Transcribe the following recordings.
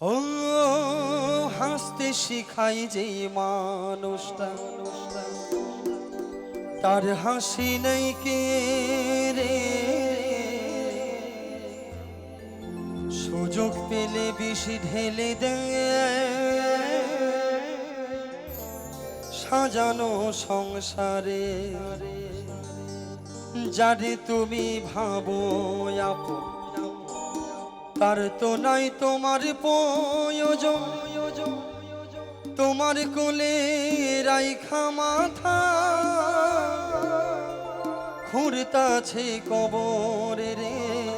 ও হাসতে শিখাই যে মানুষটা। তার হাসি নেই কে রে? সুযোগ পেলে বেশি ঢেলে দেয়। সাজানো সংসারে। যারে তুমি ভাবো আপন তার তো নাই তোমার প্রয়োজন। তোমার কোলে রাইখা মাথা। খুঁড়তাছে কবর রে।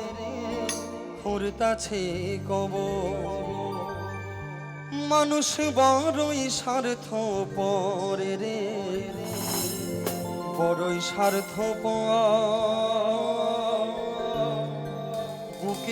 খুঁড়তাছে কবর। মানুষ বড়ই স্বার্থ পরে রে। বড়ই স্বার্থ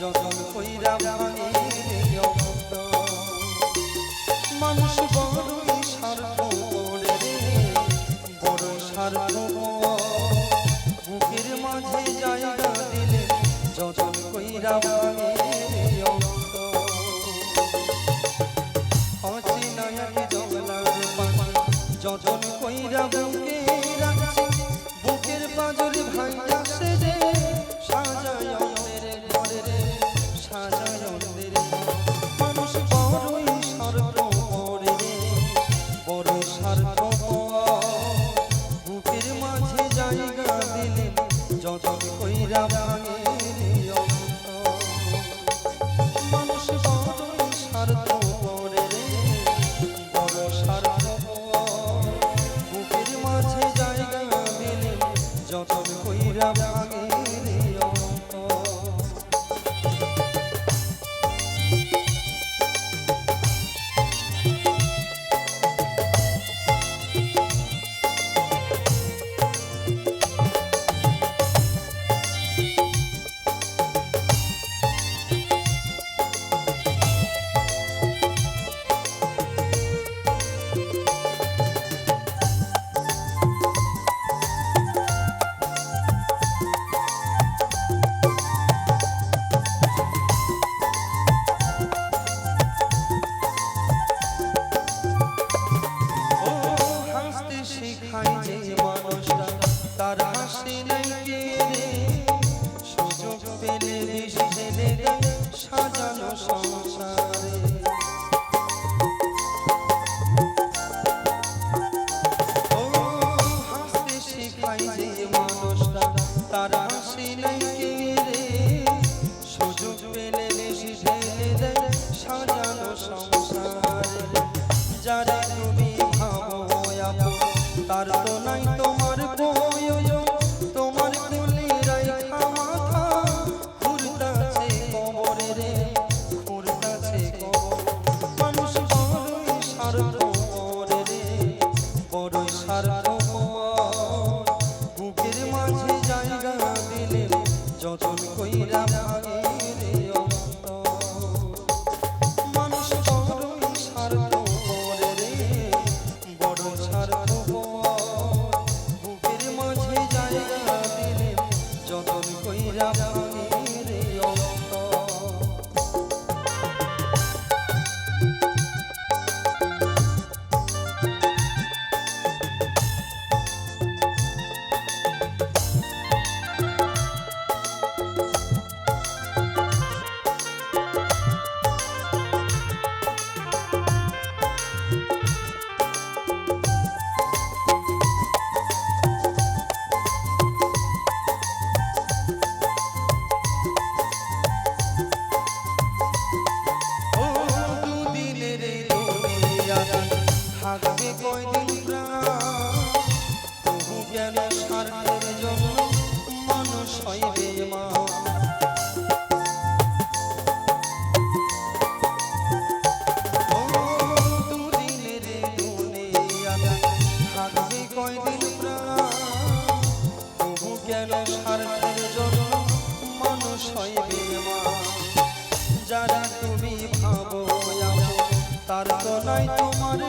যতন কইরা ভাঙে রে মানুষ বড়ই স্বার্থ রে, বড় স্বার্থ বুকের মাঝে জায়গা দিলে যতন কইরা ভাঙে মাঝে জায়গা দিলে যতন কইরা ভাঙে। মানুষ বড়ই স্বার্থ পরে রে, বড় স্বার্থ বুকের মাঝে জায়গা দিলে যতন কইরা ভাঙে কইরা থাকবে কয়দিন প্রাণ? তবু যেন স্বার্থের জন্য মানুষ হইবে মা। যারা তুমি ভাবো, তার তো নাই তোমার